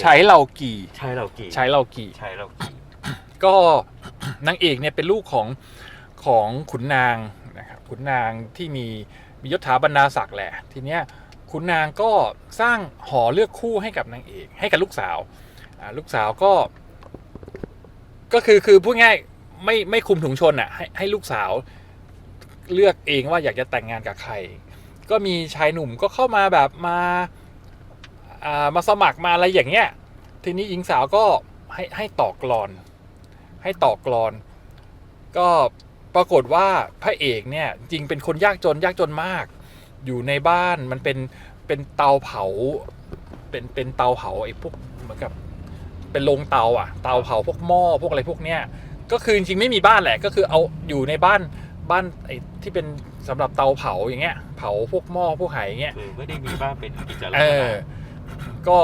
ใช้เหล่ากี่ใช้เรากี่ใช้เหล่ากี่ใช้เรากี่ก็นางเอกเนี่ยเป็นลูกของของขุนนางนะครับขุนนางที่มีมียศถาบรรดาศักดิ์แหละ ทีเนี้ยขุนนางก็สร้างหอเลือกคู่ให้กับนางเอกให้กับลูกสาวอ่าลูกสาวก็ ก็คือคือพูดง่ายไม่ไม่คุมถุงชนอะให้ให้ลูกสาวเลือกเองว่าอยากจะแต่งงานกับใคร ก็มีชายหนุ่มก็เข้ามาแบบมาอ่า มาสมัครมาอะไรอย่างเงี้ย ทีนี้หญิงสาวก็ให้ให้ต่อกลอน ให้ต่อกลอน ก็ปรากฏว่าพระเอกเนี่ยจริงเป็นคนยากจนยากจนมาก อยู่ในบ้านมันเป็นเป็นเตาเผา เป็นเป็นเตาเผาไอ้พวกเหมือนกับเป็นโรงเตาอะ เตาเผาพวกหม้อพวกอะไรพวกเนี้ยก็คือจริงๆไม่มีบ้านแหละก็คือเอาอยู่ในบ้านบ้านไอ้ที่เป็นสำหรับเตาเผาอย่างเงี้ย เผาพวกหม้อพวกไหอย่างเงี้ยคือไม่ได้มีบ้านเป็นกิจลักเอษอณะ ก็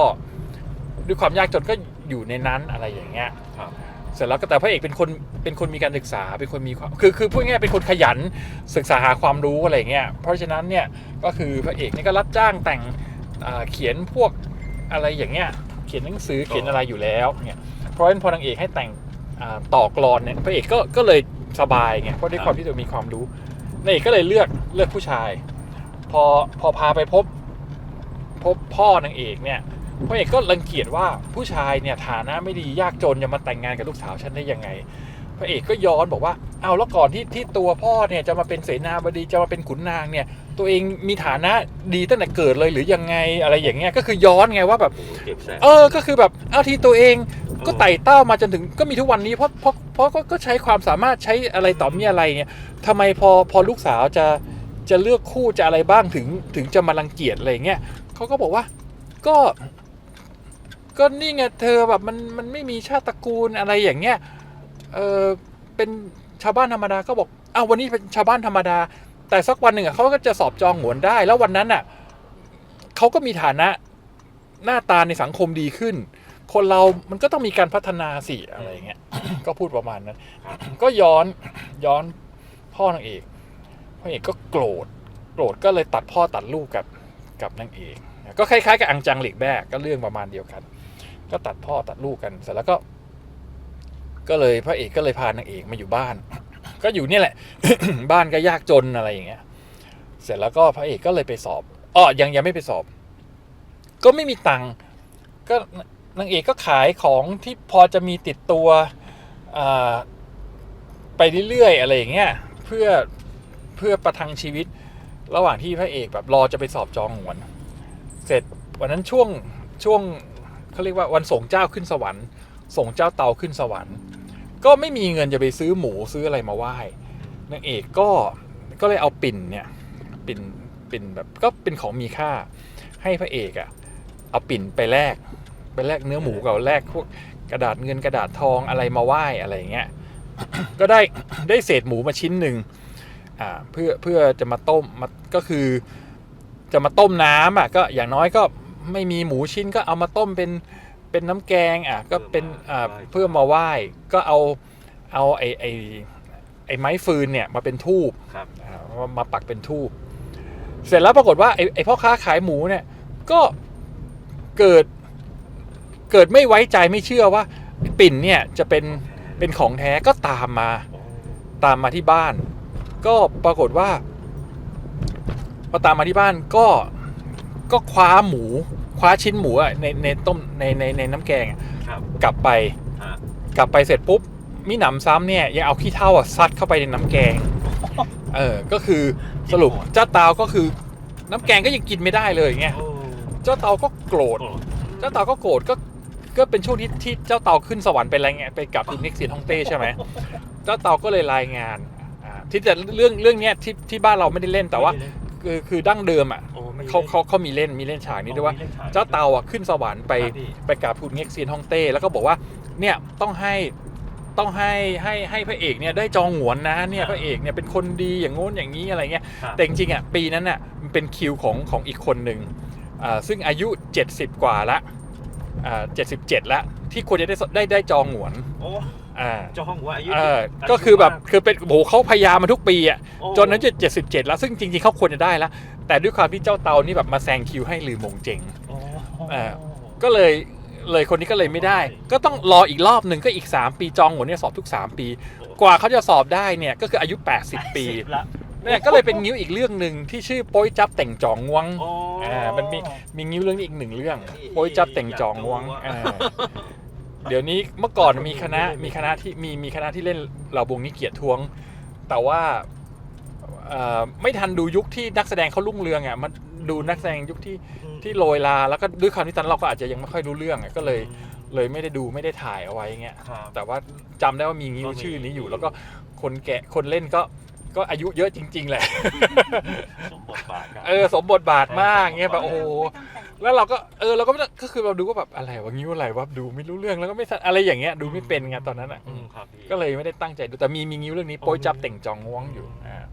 ด้วยความยากจนก็อยู่ในนั้นอะไรอย่างเงี้ยครับ เสร็จแล้วก็แต่พระเอกเป็นคนเป็นคนมีการศึกษาเป็นคนมีความคือคือพูดง่ายๆเป็นคนขยันศึกษาหาความรู้อะไรอย่างเงี้ยเพราะฉะนั้นเนี่ยก็คือพระเอกนี่ก็รับจ้างแต่งอ่าเขียนพวกอะไรอย่างเงี้ยเขียนหนังสือเขียนอะไรอยู่แล้วเนี่ยเพราะฉะนั้นพอนางเอกให้แต่งอ่าต่อกลอนเนี่ยพระเอกก็ก็เลยสบายไงเพราะด้วยความที่ตัวมีความรู้นางเอกก็เลยเลือกเลือกผู้ชาย พอพอพาไปพบ พบพ่อนางเอกเนี่ยพระเอกก็รังเกียจว่าผู้ชายเนี่ยฐานะไม่ดียากจนจะมาแต่งงานกับลูกสาวฉันได้ยังไง พระเอกก็ย้อนบอกว่าเอาแล้วก่อนที่ที่ตัวพ่อเนี่ยจะมาเป็นเสนาบดีจะมาเป็นขุนนางเนี่ยตัวเองมีฐานะดีตั้งแต่เกิดเลยหรือยังไงอะไรอย่างเงี้ยก็คือย้อนไงว่าแบบโอ้โหเก็บแสนเออก็คือแบบเอาที่ตัวเองก็ไต่เต้ามาจนถึงก็มีทุกวันนี้เพราะเพราะเพราะก็ก็ใช้ความสามารถใช้อะไรต่อมีอะไรเนี่ยทำไมพอพอลูกสาวจะจะเลือกคู่จะอะไรบ้างถึงถึงจะมารังเกียจอะไรอย่างเงี้ย เขาก็บอกว่า ก็ ก็นี่ไงเธอแบบมันมันไม่มีชาติตระกูลอะไรอย่างเงี้ยเออเป็นชาวบ้านธรรมดาก็บอกอ้าววันนี้เป็นชาวบ้านธรรมดา แต่สักวันหนึ่งอะเขาก็จะสอบจองหวนได้ แล้ววันนั้นอะเขาก็มีฐานะหน้าตาในสังคมดีขึ้น คนเรามันก็ต้องมีการพัฒนาสิอะไรเงี้ย ก็พูดประมาณนั้น ก็ย้อนย้อนพ่อนางเอกพ่อเอกก็โกรธ โกรธก็เลยตัดพ่อตัดลูกกับกับนางเอก ก็คล้ายๆกับอังจังเหล็กแบ้ก็เรื่องประมาณเดียวกัน ก็ตัดพ่อตัดลูกกันเสร็จแล้วก็ ก็เลยพระเอกก็เลยพานางเอกมาอยู่บ้าน ก็อยู่นี่แหละ บ้านก็ยากจนอะไรอย่างเงี้ย เสร็จแล้วก็พระเอกก็เลยไปสอบอ้อยังยังไม่ไปสอบ ก็ไม่มีตังค์ก็นางเอกก็ขายของที่พอจะมีติดตัวไปเรื่อยๆอะไรอย่างเงี้ยเพื่อเพื่อประทังชีวิตระหว่างที่พระเอกแบบรอจะไปสอบจองหวน เสร็จวันนั้นช่วงช่วงเขาเรียกว่าวันส่งเจ้าขึ้นสวรรค์ ส่งเจ้าเตาขึ้นสวรรค์ ก็ไม่มีเงินจะไปซื้อหมูซื้ออะไรมาไหว้นางเอกก็ก็เลยเอาปิ่นเนี่ยปิ่นปิ่นแบบก็เป็นของมีค่า ให้พระเอกอะ่ะเอาปิ่นไปแลกไปแลกเนื้อหมูกับแลกพวกกระดาษเงินกระดาษทองอะไรมาไหว้อะไรอย่างเงี้ยก็ได้ได้เศษหมูมาชิ้นหนึ่งอ่าเพื่อเพื่อจะมาต้มมาก็คือ จะมาต้มน้ำอะก็อย่างน้อยก็ไม่มีหมูชิ้นก็เอามาต้มเป็นเป็นน้ำแกงอะก็เป็นอ่าเพื่อมาไหว้ก็เอาเอาไอไอไอไม้ฟืนเนี่ยมาเป็นทูบครับอ่ามามาปักเป็นทูบเสร็จแล้วปรากฏว่าไอไอพ่อค้าขายหมูเนี่ยก็เกิดเกิดไม่ไว้ใจไม่เชื่อว่า ปิ่นเนี่ยจะเป็นเป็นของแท้ก็ตามมาโอ้ตามมาที่บ้าน ก็ปรากฏว่าพ อตามมาที่บ้านก็ก็คว้าหมู คว้าชิ้นหมูอะในในต้มในในในน้ำแกงอะครับกลับไป ฮะกลับไปเสร็จปุ๊บมิหนำซ้ำเนี่ยยังเอาขี้เถ้าอะซัดเข้าไปในน้ำแกง เออ ก็คือสรุปเจ้าเตาก็คือน้ำแกงก็ยังกินไม่ได้เลยอย่างเงี้ย โอ้เจ้าเตาก็โกรธโอ้เจ้าเตาก็โกรธก็ก็เป็นช่วงที่ที่เจ้าเตาขึ้นสวรรค์ไปอะไรเงี้ยไปกับคุณนิกเซียนฮ่องเต้ใช่ไหมเจ้าเตาก็เลยรายงานอ่าที่แต่เรื่องเรื่องเนี้ยที่ที่บ้านเราไม่ได้เล่นแต่ว่า คือคือดั้งเดิมอะโอ้ไม่ได้เขาเขาเขามีเล่นมีเล่นฉากนี้ด้วยว่าโอ้มีล่นฉกเจ้าเตาอะขึ้นสวรรค์ไปครับพี่ ไปกับคุณเง็กเซียนฮ่องเต้แล้วก็บอกว่าเนี่ยต้องให้ต้องให้ให้ให้พระเอกเนี่ยได้จองหวนนะเนี่ยพระเอกเนี่ยเป็นคนดีอย่างโน้นอย่างนี้อะไรเงี้ย ครับแต่จริงๆอะปีนั้นอะมันเป็นคิวของของอีกคนหนึ่งอ่าซึ่งอายุ 70 กว่าละอ่า77ละที่ควรจะได้ได้ได้จองหวน โอ้อ่าเจ้าห้องหัวอายุเอออายุก็คือแบบมากคือเป็นโอ้โหเขาพยายามมาทุกปีอะโอ้จนนั้นจะ77แล้วซึ่งจริงๆเขาควรจะได้แล้วแต่ด้วยความที่เจ้าเตานี่แบบมาแซงคิวให้ลือมงเจงโอ้เออก็เลยเลยคนนี้ก็เลยไม่ได้ ก็ต้องรออีกรอบหนึ่งก็อีก 3 ปีจองหวนเนี่ยสอบทุก 3 ปี กว่าเขาจะสอบได้เนี่ยก็คืออายุ 80 ปีละเนี่ยก็เลยเป็นงิ้วอีกเรื่องหนึ่งที่ชื่อโป้ยจับแต่งจองงวงโอ้อ่ามันมีมีงิ้วเรื่องนี้อีกหนึ่งเรื่องโป้ยจับแต่งจองงวงอ่า เดี๋ยวนี้เมื่อก่อนมีคณะมีคณะที่มีมีคณะที่เล่นเหล่าวงนี้เกียรติทวง แต่ว่าเอ่อไม่ทันดูยุคที่นักแสดงเขารุ่งเรืองอะมันดูนักแสดงยุคที่ที่โรยลา แล้วก็ด้วยความที่ตอนนนเราก็อาจจะยังไม่ค่อยรู้เรื่องอะก็เลยเลยไม่ได้ดูไม่ได้ถ่ายเอาไว้เงี้ยครับแต่ว่าจำได้ว่ามีงิ้วก็มีชื่อนี้อยู่ แล้วก็คนแกะคนเล่นก็ก็อายุเยอะจริง ๆ แหละ สมบทบาทครับเออ สมบทบาทมากเงี้ยแบบโอ้โห แล้วเราก็เออเราก็ไม่ต้องก็คือเราดูว่าแบบอะไรวะงิ้วอะไรวะดูไม่รู้เรื่องแล้วก็ไม่ทันอะไรอย่างเงี้ยดูไม่เป็นไงตอนนั้นอะอืมครับพี่ ก็เลยไม่ได้ตั้งใจดูแต่มีมีงิ้วเรื่องนี้โป้ยจับเต่งจองง้วงอยู่อ่า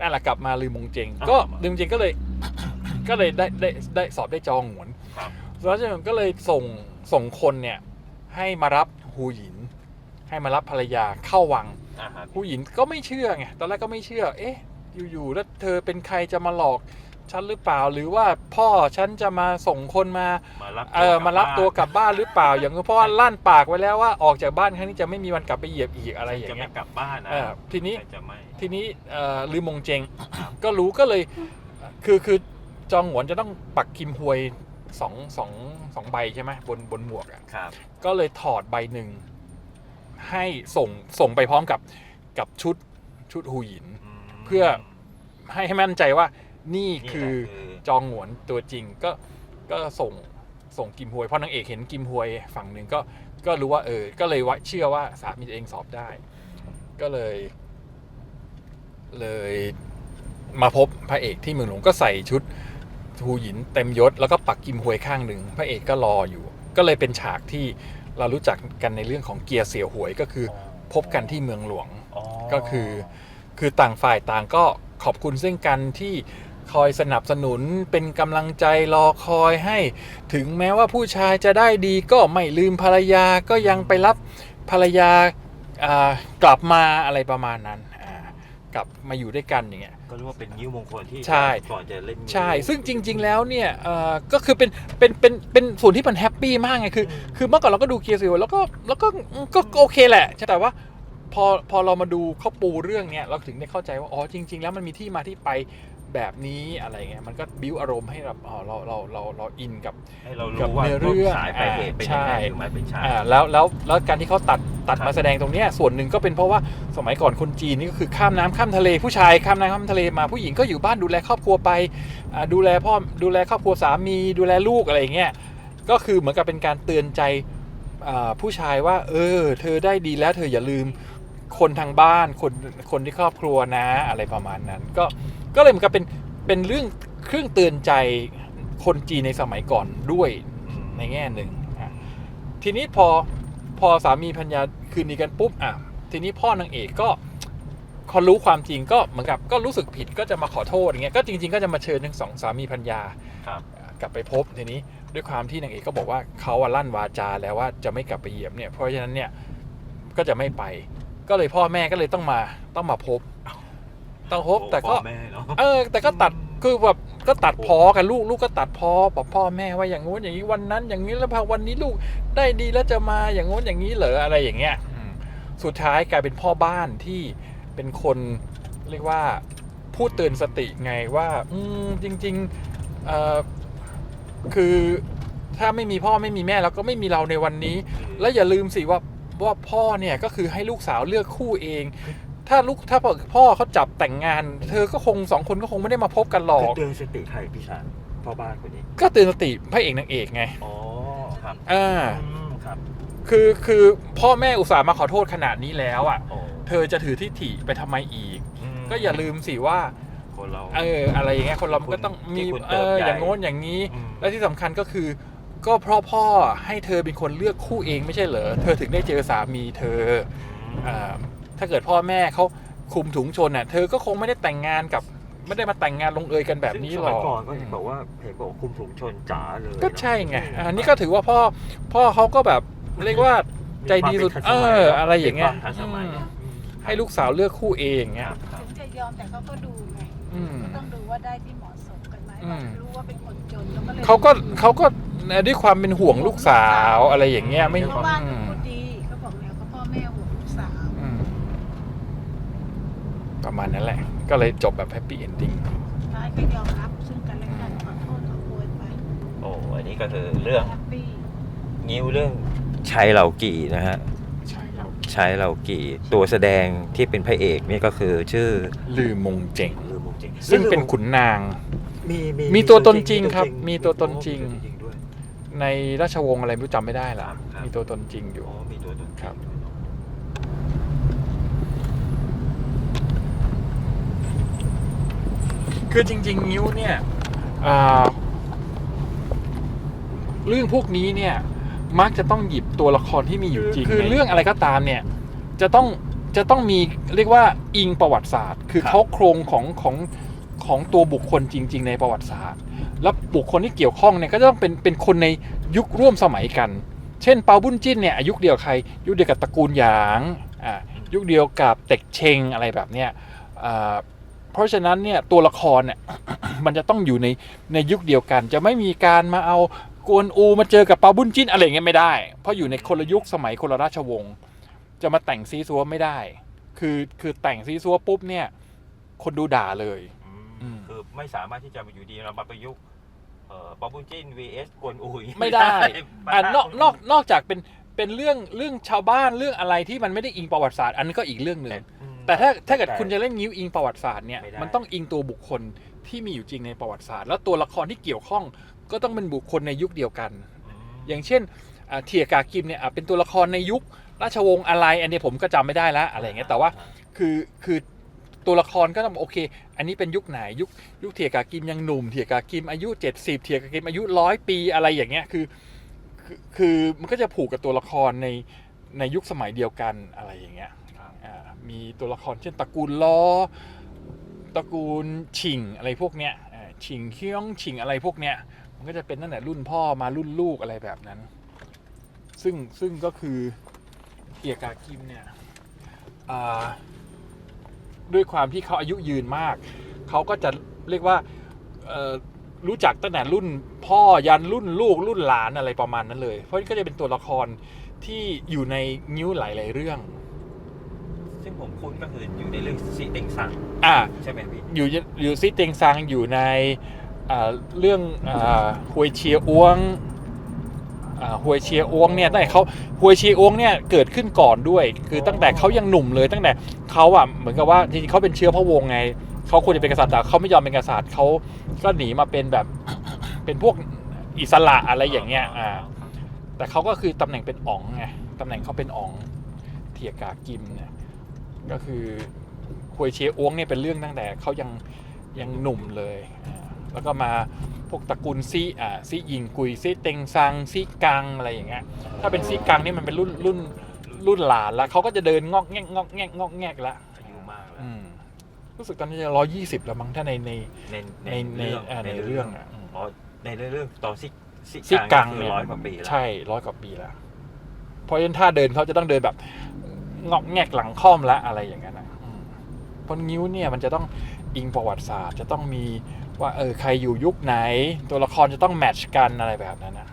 นั่นแหละกลับมาลืมมงเจงก็ลืมมงเจงก็เลย ก็เลยได้ได้ได้สอบได้จองหวนครับ แล้วจากนั้นก็เลยส่งส่งคนเนี่ย ให้มารับฮูหยิน ให้มารับภรรยาเข้าวัง อ่าฮะฮูหยินก็ไม่เชื่อไง ตอนแรกก็ไม่เชื่อ เอ๊ะ อยู่ๆ แล้วเธอเป็นใครจะมาหลอก ฉันหรือเปล่า หรือว่าพ่อฉันจะมาส่งคนมามารับเออมารับตัวกลับบ้านหรือเปล่า อย่างเพราะว่าลั่นปากไว้แล้วว่าออกจากบ้านครั้งนี้จะไม่มีวันกลับไปเหยียบอีกอะไรอย่างจะเงี้ไม่ยกลับบ้านนะเออทีนี้แต่จะไม่ทีนี้เอ่อลืมมงเจงก็รู้ก็เลยคือคือจองหวนจะต้องปักคิมฮวยสองสองสองใบใช่ไหมบนบนหมวกอะครับก็เลยถอดใบหนึ่งให้ส่งส่งไปพร้อมกับกับชุดชุดหูหยินมเพื่อให้ให้มั่นใจว่า นี่นี่แหละคือจองหวนตัวจริงก็ก็ส่งส่งกิมฮวยเพราะนางเอกเห็นกิมฮวยฝั่งหนึ่งก็ก็รู้ว่าเออ ก็เลยว่าเชื่อว่าสามีตัวเองสอบได้ ก็เลย เลยมาพบพระเอกที่เมืองหลวงก็ใส่ชุดหูหยินเต็มยศ แล้วก็ปักกิมฮวยข้างหนึ่งพระเอกก็รออยู่ ก็เลยเป็นฉากที่เรารู้จักกันในเรื่องของเกียร์เสียวหวยก็คือ พบกันที่เมืองหลวงอ๋อก็คือ คือต่างฝ่ายต่างก็ขอบคุณซึ่งกันที่ คอยสนับสนุนเป็นกำลังใจรอคอยให้ ถึงแม้ว่าผู้ชายจะได้ดีก็ไม่ลืมภรรยาก็ยังไปรับภรรยาอ่ากลับมาอะไรประมาณนั้นอ่ากลับมาอยู่ด้วยกันอย่างเงี้ยก็เรียกว่าเป็นนิ้วมงคลที่ใช่ก่อนจะเล่นนิ้วใช่ ซึ่งจริง ๆ แล้วเนี่ยเอ่อก็คือเป็นเป็นเป็นเป็นส่วนที่มันแฮปปี้มากไงคือ คือเมื่อก่อนเราก็ดูเกียร์ซิลแล้วก็แล้วก็ก็ก็โอเคแหละใช่แต่ว่าพอพอเรามาดูเขาปูเรื่องเนี้ยเราถึงได้เข้าใจว่าอ๋อจริง ๆ แล้วมันมีที่มาที่ไป แบบนี้อะไรเงี้ยมันก็บิวอารมณ์ให้แบบอ๋อเราเราเราเราอินกับให้เรากับรู้ว่าเนื้อเรื่องต้นสายปลายเหตุเป็นยังไงใช่หรือไม่เป็นชาติอ่าแล้วแล้วแล้วการที่เขาตัดตัดครับมาแสดงตรงเนี้ยส่วนหนึ่งก็เป็นเพราะว่าสมัยก่อนคนจีนนี่ก็คือข้ามน้ำข้ามทะเลผู้ชายข้ามน้ำข้ามทะเลมาผู้หญิงก็อยู่บ้านดูแลครอบครัวไปอ่าดูแลพ่อดูแลครอบครัวสามีดูแลลูกอะไรอย่างเงี้ยก็คือเหมือนกับเป็นการเตือนใจอ่าผู้ชายว่า เออ เธอได้ดีแล้วเธออย่าลืมคนทางบ้านคนคนที่ครอบครัวนะอะไรประมาณนั้น ก็ ก็เลยเหมือนกับเป็นเป็นเรื่องเครื่องเตือนใจคนจีนในสมัยก่อนด้วยในแง่หนึ่งอะทีนี้พอพอสามีพัญญาคืนดีกันปุ๊บอะทีนี้พ่อนางเอกก็พอรู้ความจริงก็เหมือนกับก็รู้สึกผิดก็จะมาขอโทษอย่างเงี้ยก็จริง ๆ ก็จะมาเชิญทั้งสองสามีพัญญาครับอะกลับไปพบทีนี้ด้วยความที่นางเอกก็บอกว่าเขาอะลั่นวาจาแล้วว่าจะไม่กลับไปเหยียบเนี่ยเพราะฉะนั้นเนี่ยก็จะไม่ไป ก็เลยพ่อแม่ก็เลยต้องมาต้องมาพบ ต้องพบโอ้แต่ก็ พ่อแม่เนาะเออ แต่ก็ตัดคือแบบก็ตัดพอกันลูกลูกก็ตัดพอบอกพ่อแม่ว่าอย่างงู้นอย่างนี้วันนั้น อย่างนี้แล้วพอวันนี้ลูกได้ดีแล้วจะมาอย่างงู้นอย่างนี้เหรออะไรอย่างเงี้ยอืมสุดท้ายกลายเป็นพ่อบ้านที่เป็นคนเรียกว่าพูดเตือนสติไงว่า อืมจริงๆเอ่อคือถ้าไม่มีพ่อไม่มีแม่เราก็ไม่มีเราในวันนี้ แล้วอย่าลืมสิว่าว่าพ่อเนี่ยก็คือให้ลูกสาวเลือกคู่เอง ถ้าลูกถ้าพ่อเขาจับแต่งงาน เธอก็คงสองคนก็คงไม่ได้มาพบกันหรอคือกเตือนสติใครพี่ชายพ่อบ้านคนนี้ ก็เตือนสติพระเอกนางเอกไง อ๋อครับอ่าอืมครับ คือคือพ่อแม่อุตส่าห์มาขอโทษขนาดนี้แล้วอะโอ้เธอจะถือทิฐิไปทำไมอีกมก็อย่าลืมสิว่าคนเราเออ อะไรอย่างเงี้ยคนเรามันก็ต้องมีที่คุณเอเติบอใหญ่อย่างโน้นอย่างนี้อืมและที่สำคัญก็คือ ก็เพราะพ่อให้เธอเป็นคนเลือกคู่เองไม่ใช่เหรอ เธอถึงได้เจอสามีเธออ่า ถ้าเกิดพ่อแม่เขาคุมถุงชนน่ะเธอก็คงไม่ได้แต่งงานกับไม่ได้มาแต่งงานลงเอยกันแบบนี้หรซึ่งสมัอยกก่อนก็เห็นบอกว่าเห็นบอกคุมถุงชนจ๋าเลยก็ใช่ไงอันนี้ก็ถือว่าพ่อพ่อเขาก็แบบเรียกว่าใจดีสุดเอออะไรอย่างเงี้ยมีควมทันสมัยอืมให้ลูกสาวเลือกคู่เองคเงี้ยรับครับถึงจะยอมแต่เขาก็ดูไงอืมก็ต้องดูว่าได้ที่เหมาะสมกันไหมอืมรู้ว่าเป็นคนจนแล้วก็เลยเขาก็เขาก็ด้วยความเป็นห่วงลูกสาวอะไรอย่างเงี้ยไม่ มาณนั้นแหละ ก็เลยจบแบบแฮปปี้เอนดิ้งท้ายก็ยอมรับซึ่งกันและกันขอโทษขอโพยไปโอ้อันนี้ก็คือเรื่องแฮปปี้งิ้วเรื่องชัยเหล่ากี่นะฮะใช่ครับชัยเหล่ากี่ตัวแสดงที่เป็นพระเอกนี่ก็คือชื่อลือมงเจ๋งลืมจริงซึ่งเป็นขุนนาง มีมีตัวตนจริงครับมีตัวตนจริงมีตัวตนจริงด้วย ในราชวงศ์อะไรไม่รู้จำไม่ได้ละครับมีตัวตนจริงอยู่ อ๋อมีตัวตน ครับ คือจริง ๆ นิ้วเนี่ยอ่าเรื่องพวกนี้เนี่ย มักจะต้องหยิบตัวละครที่มีอยู่จริง คือเรื่องอะไรก็ตามเนี่ย จะต้องจะต้องมีเรียกว่าอิงประวัติศาสตร์ คือเขาโครงของของของตัวบุคคลจริง ๆ ในประวัติศาสตร์ แล้วบุคคลที่เกี่ยวข้องเนี่ยก็จะต้องเป็นเป็นคนในยุคร่วมสมัยกัน เช่นเปาบุญจิ้นเนี่ยอายุคเดียวกับใคร ยุคเดียวกับตระกูลหยางอ่ายุคเดียวกับเต็กเชงอะไรแบบเนี้ยอ่าเพ ราะฉะนั้นเนี่ยตัวละครเนี่ยมันจะต้องอยู่ในในยุคเดียวกัน จะไม่มีการมาเอากวนอูมาเจอกับเปาบุญจิ้นอะไรอย่างเงี้ยไม่ได้ เพราะอยู่ในคนละยุคสมัยคนละราชวงศ์จะมาแต่งซีซัวไม่ได้ คือคือแต่งซีซัวปุ๊บเนี่ย คนดูด่าเลยอืมอืมคือไม่สามารถที่จะมาอยู่ดีเรามาประยุกต์เอ่อปอบุญจิน vs กวนอุยไม่ได้อ่านอกนอกนอกจากเป็นเป็นเรื่องเรื่องชาวบ้านเรื่องอะไรที่มันไม่ได้อิงประวัติศาสตร์ อันนั้นก็อีกเรื่องหนึ่งอืม แต่ถ้าถ้าเกิดคุณจะเล่นนิ้วอิงประวัติศาสตร์เนี่ยไม่ได้ มันต้องอิงตัวบุคคลที่มีอยู่จริงในประวัติศาสตร์ แล้วตัวละครที่เกี่ยวข้องก็ต้องเป็นบุคคลในยุคเดียวกันอืมอย่างเช่นอ่าเทียกากิมเนี่ยอะเป็นตัวละครในยุคราชวงศ์อะไร อันนี้ผมก็จำไม่ได้แล้วอะไรอย่างเงี้ยแต่ว่า คือคือตัวละครก็ต้องโอเค อันนี้เป็นยุคไหนยุคยุคเทียกากิมยังหนุ่มเทียกากิมอายุ 70 เทียกากิมอายุร้อยปีอะไรอย่างเงี้ยคือคือ คือมันก็จะผูกกับตัวละครในในยุคสมัยเดียวกันอะไรอย่างเงี้ยครับอ่า มีตัวละครเช่นตระกูลล้อตระกูลชิงอะไรพวกเนี้ยชิงเคียงชิงอะไรพวกเนี้ยมันก็จะเป็นตั้งแต่รุ่นพ่อมารุ่นลูกอะไรแบบนั้น ซึ่งซึ่งก็คือเกียกากิมเนี่ยด้วยความที่เขาอายุยืนมาก เขาก็จะเรียกว่ารู้จักตั้งแต่รุ่นพ่อยันรุ่นลูกรุ่นหลานอะไรประมาณนั้นเลย เพราะก็จะเป็นตัวละครที่อยู่ในนิ้วหลาย ๆ เรื่อง ซึ่งผมคุ้นก็คืออยู่ในเรื่องซีเต็งซังอ่าใช่ไหมพี่อยู่อยู่ซิเต็งซังอยู่ในอ่าเรื่องอาฮวยเชียอ้วงอ่าฮวยเชียอ้วงเนี่ยตั้งแต่เขาฮวยเชียอ้วงเนี่ยเกิดขึ้นก่อนด้วย คือตั้งแต่เขายังหนุ่มเลยตั้งแต่เขาอะเหมือนกับว่าจริงๆเขาเป็นเชื้อพระวงศ์ไงเขาควรจะเป็นกษัตริย์แต่เขาไม่ยอมเป็นกษัตริย์เขาก็หนีมาเป็นแบบเป็นพวกอิสระอะไรอย่างเงี้ยอ่าแต่เขาก็คือตำแหน่งเป็นอ๋องไงตำแหน่งเขาเป็นอ๋องเทียกากิมเนี่ย ก็คือฮวยเชียอ้วงเนี่ยเป็นเรื่องตั้งแต่เขายังยังหนุ่มเลยอ่าแล้วก็มาพวกตระกูลซีอ่าซีอิงกุยซีเต็งซังซีกังอะไรอย่างเงี้ย ถ้าเป็นซีกังนี่มันเป็นรุ่นรุ่นรุ่นหลานแล้วเขาก็จะเดินงอกแงกงอกแงกงอกแงกแล้วอายุมากแล้วอืมรู้สึกตอนนี้จะร้อยี่สิบแล้วมั้งถ้าในในในในในอ่าในเรื่องอะอืมอ๋อในเรื่องตอนซิซีกังคือเนี่ยร้อยกว่าปีแล้วใช่ร้อยกว่าปีแล้วเพราะฉะนั้นถ้าเดินเขาจะต้องเดินแบบ งอกแงกหลังค่อมละอะไรอย่างนั้นนะเพราะนิ้วเนี่ยมันจะต้องอิงประวัติศาสตร์ จะต้องมีว่าเออใครอยู่ยุคไหน ตัวละครจะต้องแมทช์กันอะไรแบบนั้นนะ